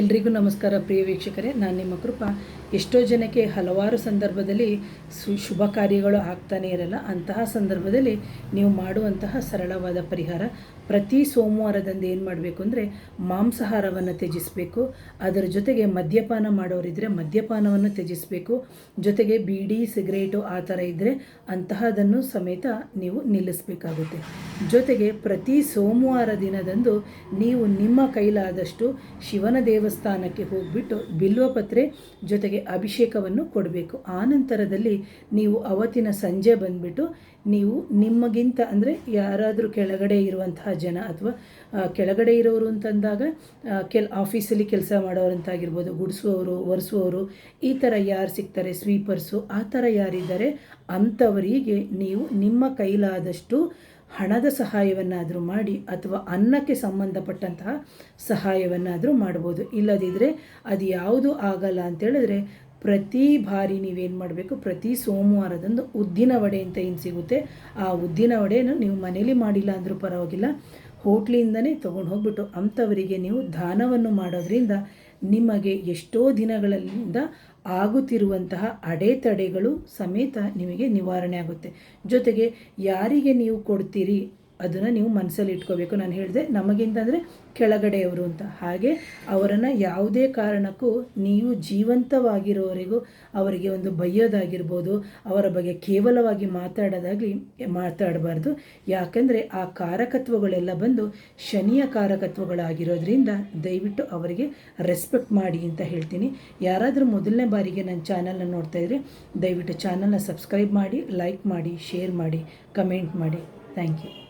ಎಲ್ರಿಗೂ ನಮಸ್ಕಾರ ಪ್ರಿಯ ವೀಕ್ಷಕರೇ, ನಾನು ನಿಮ್ಮ ಕೃಪಾ. ಎಷ್ಟೋ ಜನಕ್ಕೆ ಹಲವಾರು ಸಂದರ್ಭದಲ್ಲಿ ಸು ಶುಭ ಕಾರ್ಯಗಳು ಆಗ್ತಾನೇ ಇರಲ್ಲ, ಅಂತಹ ಸಂದರ್ಭದಲ್ಲಿ ನೀವು ಮಾಡುವಂತಹ ಸರಳವಾದ ಪರಿಹಾರ, ಪ್ರತಿ ಸೋಮವಾರದಂದು ಏನು ಮಾಡಬೇಕು ಅಂದರೆ ಮಾಂಸಾಹಾರವನ್ನು ತ್ಯಜಿಸಬೇಕು, ಅದರ ಜೊತೆಗೆ ಮದ್ಯಪಾನ ಮಾಡೋರಿದ್ದರೆ ಮದ್ಯಪಾನವನ್ನು ತ್ಯಜಿಸಬೇಕು, ಜೊತೆಗೆ ಬೀಡಿ, ಸಿಗರೇಟು ಆ ಥರ ಇದ್ದರೆ ಅಂತಹದನ್ನು ಸಮೇತ ನೀವು ನಿಲ್ಲಿಸಬೇಕಾಗುತ್ತೆ. ಜೊತೆಗೆ ಪ್ರತಿ ಸೋಮವಾರ ದಿನದಂದು ನೀವು ನಿಮ್ಮ ಕೈಲಾದಷ್ಟು ಶಿವನ ದೇವಸ್ಥಾನಕ್ಕೆ ಹೋಗಿಬಿಟ್ಟು ಬಿಲ್ವಪತ್ರೆ ಜೊತೆಗೆ ಅಭಿಷೇಕವನ್ನು ಕೊಡಬೇಕು. ಆ ನಂತರದಲ್ಲಿ ನೀವು ಅವತ್ತಿನ ಸಂಜೆ ಬಂದುಬಿಟ್ಟು ನೀವು ನಿಮಗಿಂತ ಅಂದರೆ ಯಾರಾದರೂ ಕೆಳಗಡೆ ಇರುವಂತಹ ಜನ ಅಥವಾ ಕೆಳಗಡೆ ಇರೋರು ಅಂತಂದಾಗ ಕೆಲ, ಆಫೀಸಲ್ಲಿ ಕೆಲಸ ಮಾಡೋರಂತಾಗಿರ್ಬೋದು, ಗುಡಿಸುವವರು, ಒರೆಸುವವರು, ಈ ಥರ ಯಾರು ಸಿಗ್ತಾರೆ, ಸ್ವೀಪರ್ಸು, ಆ ಥರ ಯಾರಿದ್ದಾರೆ, ಅಂಥವರಿಗೆ ನೀವು ನಿಮ್ಮ ಕೈಲಾದಷ್ಟು ಹಣದ ಸಹಾಯವನ್ನಾದರೂ ಮಾಡಿ ಅಥವಾ ಅನ್ನಕ್ಕೆ ಸಂಬಂಧಪಟ್ಟಂತಹ ಸಹಾಯವನ್ನಾದರೂ ಮಾಡ್ಬೋದು. ಇಲ್ಲದಿದ್ದರೆ ಅದು ಯಾವುದು ಆಗಲ್ಲ ಅಂತೇಳಿದ್ರೆ ಪ್ರತಿ ಬಾರಿ ನೀವೇನು ಮಾಡಬೇಕು, ಪ್ರತಿ ಸೋಮವಾರದಂದು ಉದ್ದಿನ ವಡೆ ಅಂತ ಏನು ಸಿಗುತ್ತೆ, ಆ ಉದ್ದಿನ ವಡೆಯನ್ನು ನೀವು ಮನೇಲಿ ಮಾಡಿಲ್ಲ ಅಂದರೂ ಪರವಾಗಿಲ್ಲ. ಹೋಟ್ಲಿಂದನೇ ತೊಗೊಂಡು ಹೋಗ್ಬಿಟ್ಟು ಅಂಥವರಿಗೆ ನೀವು ದಾನವನ್ನು ಮಾಡೋದ್ರಿಂದ ನಿಮಗೆ ಎಷ್ಟೋ ದಿನಗಳಿಂದ ಆಗುತ್ತಿರುವಂತಹ ಅಡೆತಡೆಗಳು ಸಮೇತ ನಿಮಗೆ ನಿವಾರಣೆ ಆಗುತ್ತೆ. ಜೊತೆಗೆ ಯಾರಿಗೆ ನೀವು ಕೊಡ್ತೀರಿ? ಅದನ್ನು ನೀವು ಮನಸ್ಸಲ್ಲಿ ಇಟ್ಕೋಬೇಕು. ನಾನು ಹೇಳಿದೆ ನಮಗಿಂತ ಅಂದರೆ ಕೆಳಗಡೆಯವರು ಅಂತ. ಹಾಗೆ ಅವರನ್ನು ಯಾವುದೇ ಕಾರಣಕ್ಕೂ ನೀವು ಜೀವಂತವಾಗಿರೋವರೆಗೂ ಅವರಿಗೆ ಒಂದು ಬೈಯೋದಾಗಿರ್ಬೋದು, ಅವರ ಬಗ್ಗೆ ಕೇವಲವಾಗಿ ಮಾತಾಡೋದಾಗಲಿ ಮಾತಾಡಬಾರ್ದು. ಯಾಕಂದರೆ ಆ ಕಾರಕತ್ವಗಳೆಲ್ಲ ಬಂದು ಶನಿಯ ಕಾರಕತ್ವಗಳಾಗಿರೋದ್ರಿಂದ ದಯವಿಟ್ಟು ಅವರಿಗೆ ರೆಸ್ಪೆಕ್ಟ್ ಮಾಡಿ ಅಂತ ಹೇಳ್ತೀನಿ. ಯಾರಾದರೂ ಮೊದಲನೇ ಬಾರಿಗೆ ನನ್ನ ಚಾನಲ್ನ ನೋಡ್ತಾ ಇದ್ದರೆ ದಯವಿಟ್ಟು ಚಾನಲ್ನ ಸಬ್ಸ್ಕ್ರೈಬ್ ಮಾಡಿ, ಲೈಕ್ ಮಾಡಿ, ಶೇರ್ ಮಾಡಿ, ಕಮೆಂಟ್ ಮಾಡಿ. Thank you.